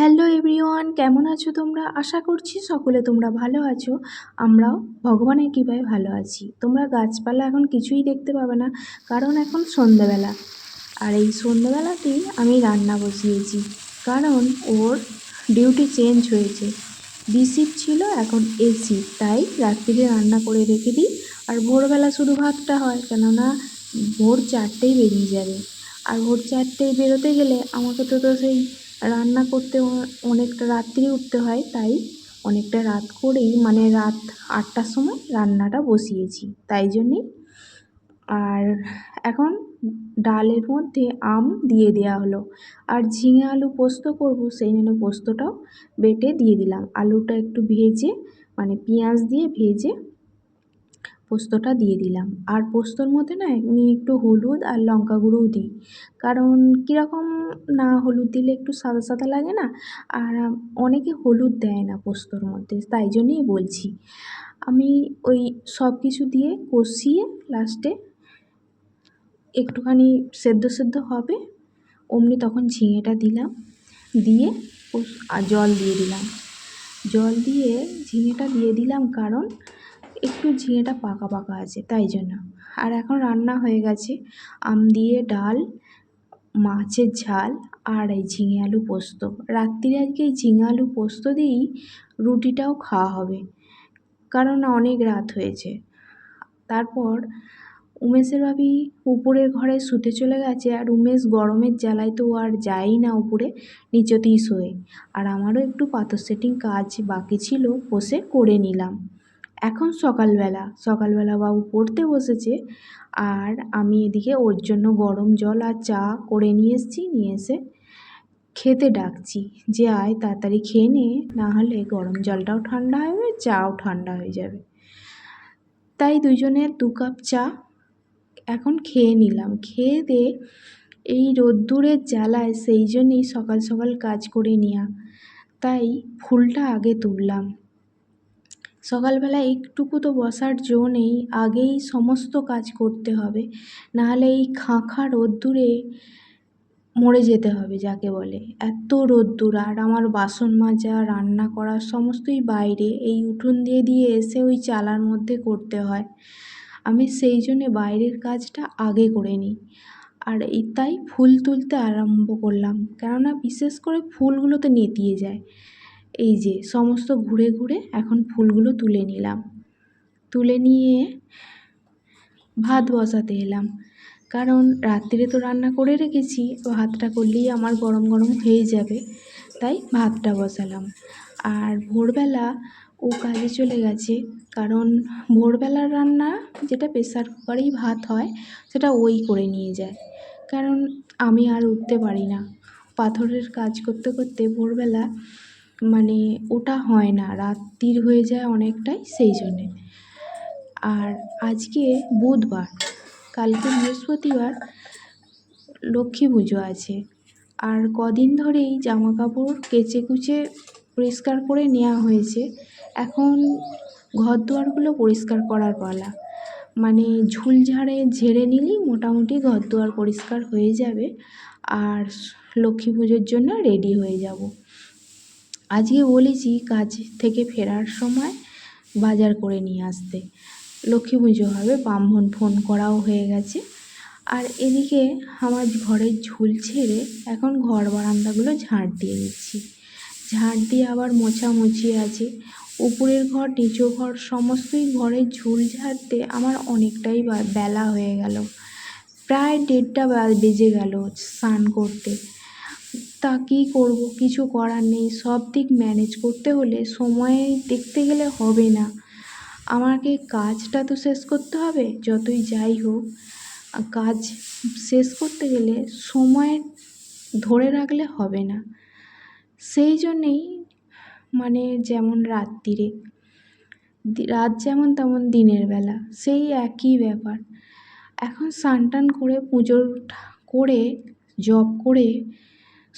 Hello everyone কেমন আছো তোমরা? আশা করছি সকলে তোমরা ভালো আছো। আমরাও ভগবানের কৃপায় ভালো আছি। তোমরা গাছপালা এখন কিছুই দেখতে পাবে না, কারণ এখন সন্ধ্যেবেলা। আর এই সন্ধ্যেবেলাতেই আমি রান্না বসিয়েছি, কারণ ওর ডিউটি চেঞ্জ হয়েছে। বি ছিল এখন এ তাই রাত্রিরে রান্না করে রেখে দিই। আর ভোরবেলা শুধু ভাতটা হয়, কেননা ভোর চারটেই বেরিয়ে যাবে। আর ভোর চারটেয় বেরোতে গেলে আমাকে তো তো সেই রান্না করতে অনেকটা রাত্রি উঠতে হয়, তাই অনেকটা রাত করেই মানে রাত আটটার সময় রান্নাটা বসিয়েছি, তাই জন্যেই। আর এখন ডালের মধ্যে আম দিয়ে দেওয়া হলো, আর ঝিঙে আলু পোস্ত করব, সেই জন্য পোস্তটাও বেটে দিয়ে দিলাম। আলুটা একটু ভেজে মানে পেঁয়াজ দিয়ে ভেজে পোস্তটা দিয়ে দিলাম। আর পোস্তর মধ্যে না আমি একটু হলুদ আর লঙ্কা গুঁড়োও দিই। কারণ কীরকম না হলুদ দিলে একটু সাদা সাদা লাগে না? আর অনেকে হলুদ দেয় না পোস্তর মধ্যে, তাই জন্যই বলছি। আমি ওই সব কিছু দিয়ে কষিয়ে লাস্টে একটুখানি সেদ্ধ সেদ্ধ হবে, অমনি তখন ঝিঙেটা দিলাম, দিয়ে জল দিয়ে দিলাম। জল দিয়ে ঝিঙেটা দিয়ে দিলাম কারণ একটু ঝিঙেটা পাকা পাকা আছে, তাই জন্য। আর এখন রান্না হয়ে গেছে আম দিয়ে ডাল, মাছের ঝাল আর এই ঝিঙে আলু পোস্ত। রাত্রিরে আজকে এই ঝিঙে আলু পোস্ত দিয়েই রুটিটাও খাওয়া হবে, কারণ অনেক রাত হয়েছে। তারপর উমেশের ভাবি উপরের ঘরে শুতে চলে গেছে আর উমেশ গরমের জ্বালায় তো আর যায়ই না উপরে, নিচেতেই শোয়। আর আমারও একটু পাথর সেটিং কাজ বাকি ছিল, বসে করে নিলাম। এখন সকালবেলা সকালবেলা বাবু পড়তে বসেছে। আর আমি এদিকে ওর জন্য গরম জল আর চা করে নিয়ে এসেছি, নিয়ে এসে খেতে ডাকছি। যে আয় তাড়াতাড়ি খেয়ে নে, না হলে গরম জলটাও ঠান্ডা হবে চাও ঠান্ডা হয়ে যাবে। তাই দুজনে দু কাপ চা এখন খেয়ে নিলাম। খেয়ে দিয়ে এই রোদ্দুরের জ্বালায় সেই জন্যেই সকাল সকাল কাজ করে নেওয়া তাই ফুলটা আগে তুললাম। সকালবেলা একটুকু তো বসার জো নেই, আগেই সমস্ত কাজ করতে হবে। নাহলে এই খাঁ খাঁ রোদ্দুরে মরে যেতে হবে, যাকে বলে। এত রোদ্দুর, আর আমার বাসন মাজা, রান্না করা, সমস্তই বাইরে। এই উঠোন দিয়ে দিয়ে এসে ওই চালার মধ্যে করতে হয়। আমি সেই জন্যে বাইরের কাজটা আগে করে নিই। আর এই তাই ফুল তুলতে আরম্ভ করলাম। কেননা বিশেষ করে ফুলগুলোতে নেতিয়ে যায়। এই যে সমস্ত ঘুরে ঘুরে এখন ফুলগুলো তুলে নিলাম। তুলে নিয়ে ভাত বসাতে এলাম। কারণ রাত্রিরে তো রান্না করে রেখেছি ভাতটা করলেই আমার গরম গরম হয়ে যাবে, তাই ভাতটা বসালাম। আর ভোরবেলা ও কাজে চলে গেছে, কারণ ভোরবেলার রান্না যেটা প্রেসার কুকারেই ভাত হয়, সেটা ওই করে নিয়ে যায়। কারণ আমি আর উঠতে পারি না। পাথরের কাজ করতে করতে ভোরবেলা মানে ওটা হয় না রাত্রির হয়ে যায় অনেকটাই সেই জন্যে। আর আজকে বুধবার, কালকে বৃহস্পতিবার লক্ষ্মী পুজো আছে। আর কদিন ধরেই জামা কাপড় কেচে কুচে পরিষ্কার করে নেওয়া হয়েছে। এখন ঘর দুয়ারগুলো পরিষ্কার করার পালা। মানে ঝুলঝাড়ে ঝেড়ে নিলেই মোটামুটি ঘর দুয়ার পরিষ্কার হয়ে যাবে। আর লক্ষ্মী পুজোর জন্য রেডি হয়ে যাব। আজকে বলেছি কাজ থেকে ফেরার সময় বাজার করে নিয়ে আসতে। লক্ষ্মী পুজো হবে, ব্রাহ্মণ ফোন করাও হয়ে গেছে। আর এদিকে আমার ঘরের ঝুল ছেড়ে এখন ঘর বারান্দাগুলো ঝাঁট দিয়ে নিচ্ছি ঝাঁট দিয়ে আবার মোছামুছি আছে। উপরের ঘর, নিচু ঘর, সমস্তই ঘরের ঝুল ঝাড়তে আমার অনেকটাই বেলা হয়ে গেল। প্রায় দেড়টা বেজে গেল স্নান করতে। তা কী করব? কিছু করার নেই। সব দিক ম্যানেজ করতে হলে সময় দেখতে গেলে হবে না। আমাকে কাজটা তো শেষ করতে হবে, যতই যাই হোক। কাজ শেষ করতে গেলে সময় ধরে রাখলে হবে না। সেই জন্যেই মানে যেমন রাত্রিরে রাত যেমন তেমন দিনের বেলা, সেই একই ব্যাপার। এখন স্নান টান করে পুজোর করে জব করে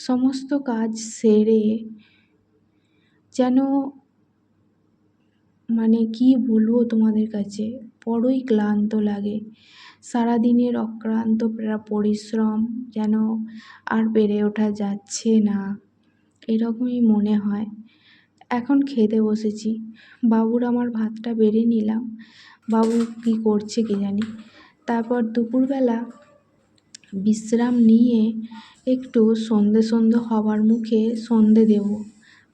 সমস্ত কাজ সেরে যেন মানে কী বলব তোমাদের কাছে? বড়ই ক্লান্ত লাগে। সারাদিনের অক্লান্ত পরিশ্রম যেন আর বেড়ে ওঠা যাচ্ছে না। এরকমই মনে হয়। এখন খেতে বসেছি। বাবুর আমার ভাতটা বেড়ে নিলাম। বাবু কী করছে কে জানি? তারপর দুপুরবেলা বিশ্রাম নিয়ে একটু সন্ধে সন্ধে হবার মুখে সন্ধে দেবো।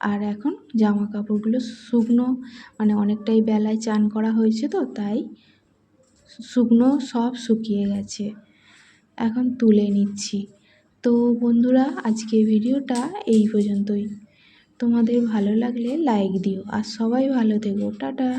আর এখন জামা কাপড়গুলো শুকনো মানে অনেকটাই বেলায় চান করা হয়েছে তো, তাই শুকনো সব শুকিয়ে গেছে। এখন তুলে নিচ্ছি। তো বন্ধুরা আজকে ভিডিওটা এই পর্যন্তই। তোমাদের ভালো লাগলে লাইক দিও। আর সবাই ভালো থেকো। টাটা।